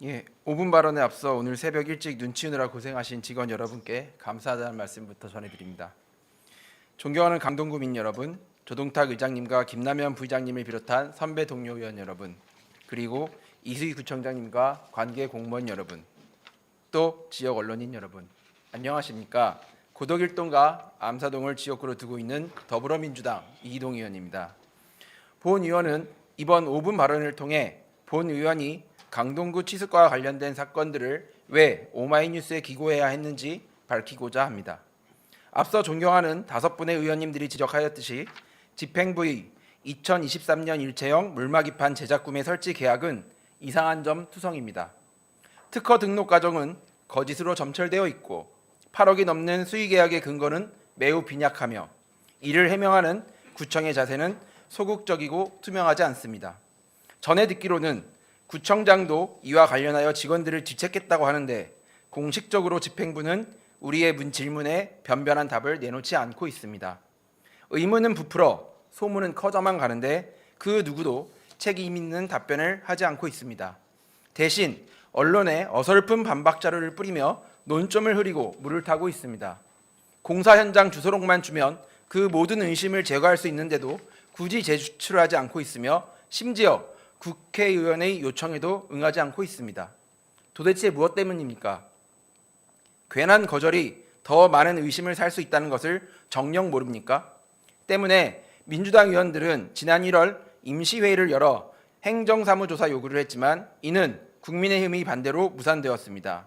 예, 5분 발언에 앞서 오늘 새벽 일찍 눈 치우느라 고생하신 직원 여러분께 감사하다는 말씀부터 전해드립니다. 존경하는 강동구민 여러분, 조동탁 의장님과 김남현 부의장님을 비롯한 선배 동료 의원 여러분, 그리고 이수희 구청장님과 관계 공무원 여러분, 또 지역 언론인 여러분, 안녕하십니까? 고덕일동과 암사동을 지역구로 두고 있는 더불어민주당 이기동 의원입니다. 본 의원은 이번 5분 발언을 통해 본 의원이 강동구 치수과 관련된 사건들을 왜 오마이뉴스에 기고해야 했는지 밝히고자 합니다. 앞서 존경하는 다섯 분의 의원님들이 지적하였듯이 집행부의 2023년 일체형 물막이판 제작 구매 설치 계약은 이상한 점 투성입니다. 특허 등록 과정은 거짓으로 점철되어 있고 8억이 넘는 수의 계약의 근거는 매우 빈약하며 이를 해명하는 구청의 자세는 소극적이고 투명하지 않습니다. 전에 듣기로는 구청장도 이와 관련하여 직원들을 뒤책했다고 하는데 공식적으로 집행부는 우리의 문 질문에 변변한 답을 내놓지 않고 있습니다. 의문은 부풀어 소문은 커져만 가는데 그 누구도 책임 있는 답변을 하지 않고 있습니다. 대신 언론에 어설픈 반박 자료를 뿌리며 논점을 흐리고 물을 타고 있습니다. 공사 현장 주소록만 주면 그 모든 의심을 제거할 수 있는데도 굳이 제출하지 않고 있으며 심지어 국회의원의 요청에도 응하지 않고 있습니다. 도대체 무엇 때문입니까? 괜한 거절이 더 많은 의심을 살 수 있다는 것을 정녕 모릅니까? 때문에 민주당 의원들은 지난 1월 임시회의를 열어 행정사무조사 요구를 했지만 이는 국민의힘의 반대로 무산되었습니다.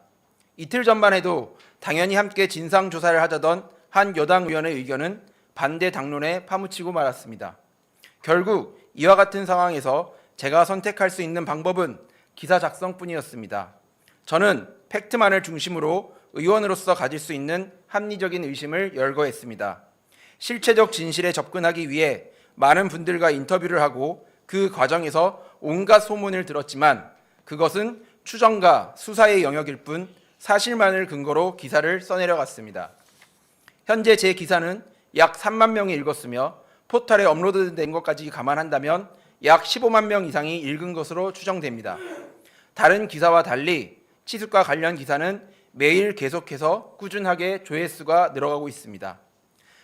이틀 전만 해도 당연히 함께 진상조사를 하자던 한 여당 의원의 의견은 반대 당론에 파묻히고 말았습니다. 결국 이와 같은 상황에서 제가 선택할 수 있는 방법은 기사 작성뿐이었습니다. 저는 팩트만을 중심으로 의원으로서 가질 수 있는 합리적인 의심을 열거했습니다. 실체적 진실에 접근하기 위해 많은 분들과 인터뷰를 하고 그 과정에서 온갖 소문을 들었지만 그것은 추정과 수사의 영역일 뿐 사실만을 근거로 기사를 써내려갔습니다. 현재 제 기사는 약 3만 명이 읽었으며 포털에 업로드된 것까지 감안한다면 약 15만 명 이상이 읽은 것으로 추정됩니다. 다른 기사와 달리 치수과 관련 기사는 매일 계속해서 꾸준하게 조회수가 늘어가고 있습니다.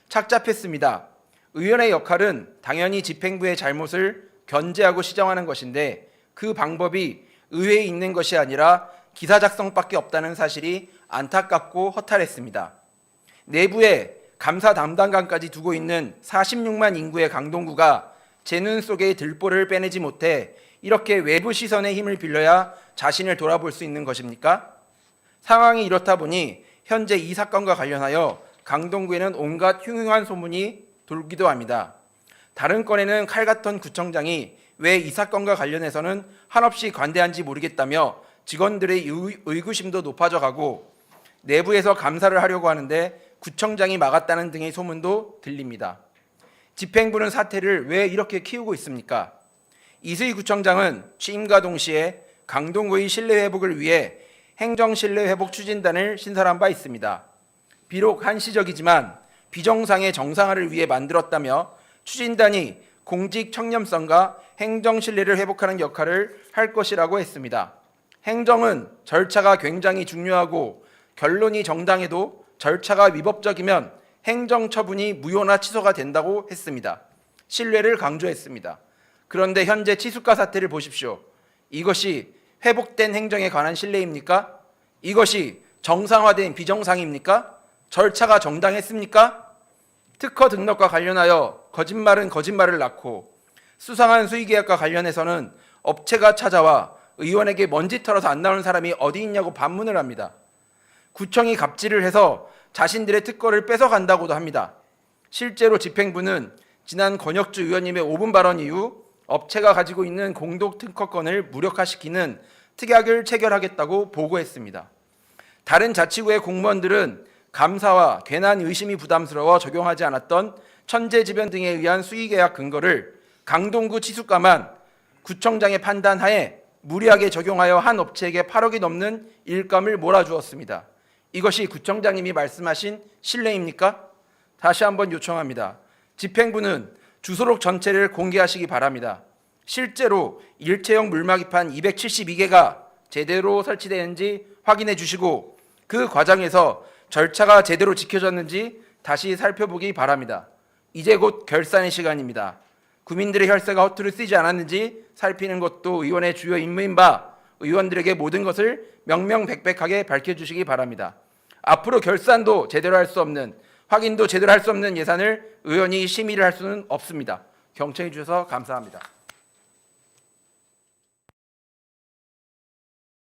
착잡했습니다. 의원의 역할은 당연히 집행부의 잘못을 견제하고 시정하는 것인데 그 방법이 의회에 있는 것이 아니라 기사 작성밖에 없다는 사실이 안타깝고 허탈했습니다. 내부에 감사 담당관까지 두고 있는 46만 인구의 강동구가 제 눈 속에 들보를 빼내지 못해 이렇게 외부 시선의 힘을 빌려야 자신을 돌아볼 수 있는 것입니까? 상황이 이렇다 보니 현재 이 사건과 관련하여 강동구에는 온갖 흉흉한 소문이 돌기도 합니다. 다른 건에는 칼 같던 구청장이 왜 이 사건과 관련해서는 한없이 관대한지 모르겠다며 직원들의 의- 의구심도 높아져 가고 내부에서 감사를 하려고 하는데 구청장이 막았다는 등의 소문도 들립니다. 집행부는 사태를 왜 이렇게 키우고 있습니까? 이수희 구청장은 취임과 동시에 강동구의 신뢰 회복을 위해 행정 신뢰 회복 추진단을 신설한 바 있습니다. 비록 한시적이지만 비정상의 정상화를 위해 만들었다며 추진단이 공직 청렴성과 행정 신뢰를 회복하는 역할을 할 것이라고 했습니다. 행정은 절차가 굉장히 중요하고 결론이 정당해도 절차가 위법적이면 행정 처분이 무효나 취소가 된다고 했습니다. 신뢰를 강조했습니다. 그런데 현재 치수가 사태를 보십시오. 이것이 회복된 행정에 관한 신뢰입니까? 이것이 정상화된 비정상입니까? 절차가 정당했습니까? 특허 등록과 관련하여 거짓말은 거짓말을 낳고 수상한 수의계약과 관련해서는 업체가 찾아와 의원에게 먼지 털어서 안 나오는 사람이 어디 있냐고 반문을 합니다. 구청이 갑질을 해서 자신들의 특허를 뺏어간다고도 합니다. 실제로 집행부는 지난 권혁주 의원님의 5분 발언 이후 업체가 가지고 있는 공동 특허권을 무력화시키는 특약을 체결하겠다고 보고했습니다. 다른 자치구의 공무원들은 감사와 괜한 의심이 부담스러워 적용하지 않았던 천재지변 등에 의한 수의계약 근거를 강동구 치수과만 구청장의 판단하에 무리하게 적용하여 한 업체에게 8억이 넘는 일감을 몰아주었습니다. 이것이 구청장님이 말씀하신 신뢰입니까? 다시 한번 요청합니다. 집행부는 주소록 전체를 공개하시기 바랍니다. 실제로 일체형 물막이판 272개가 제대로 설치되는지 확인해 주시고 그 과정에서 절차가 제대로 지켜졌는지 다시 살펴보기 바랍니다. 이제 곧 결산의 시간입니다. 국민들의 혈세가 허투루 쓰이지 않았는지 살피는 것도 의원의 주요 임무인 바 의원들에게 모든 것을 명명백백하게 밝혀주시기 바랍니다. 앞으로 결산도 제대로 할 수 없는 확인도 제대로 할 수 없는 예산을 의원이 심의를 할 수는 없습니다. 경청해 주셔서 감사합니다.